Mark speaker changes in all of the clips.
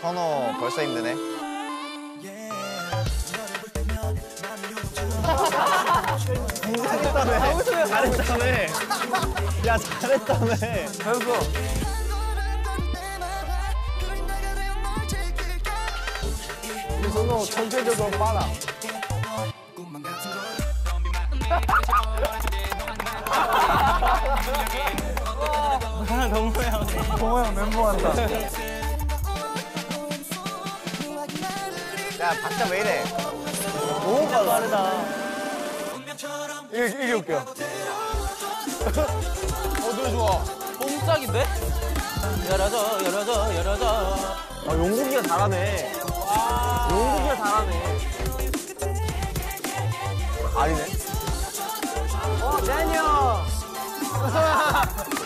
Speaker 1: 선호 벌써 힘드네.
Speaker 2: 잘했다며. 야 잘했다며.
Speaker 3: 배웠어. 우리 선호 전체적으로 빨라. 동호 형 멘붕한다.
Speaker 1: 야 박자 왜 이래?
Speaker 2: 너무 빠르다.
Speaker 3: 이게, 이게 웃겨.
Speaker 4: 뽕짝인데? 열어줘 열어줘 열어줘
Speaker 2: 아 용국이가 잘하네. 용국이가 잘하네. 아니네. 어, 제니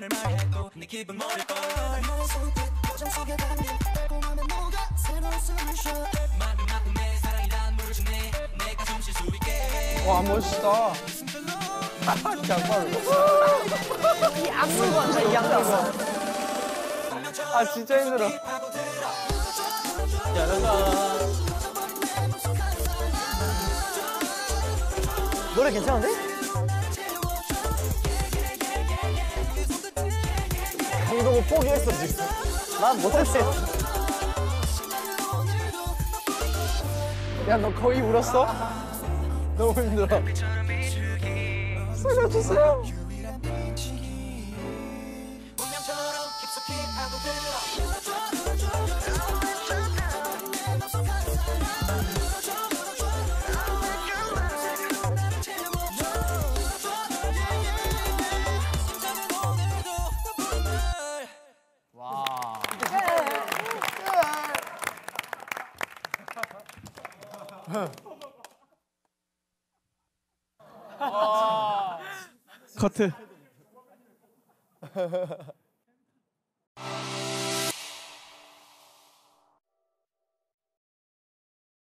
Speaker 2: 형.
Speaker 3: 와, 멋있다.
Speaker 2: 이 악물건데 이 악물건.
Speaker 3: 아, 진짜 힘들어.
Speaker 4: 열어줘
Speaker 2: 노래 괜찮은데?
Speaker 3: 감독을 포기했어, 지금.
Speaker 2: 난 못했어.
Speaker 3: 야, 너 거의 울었어? 너무 힘들어. 살려주세요.
Speaker 2: 커트.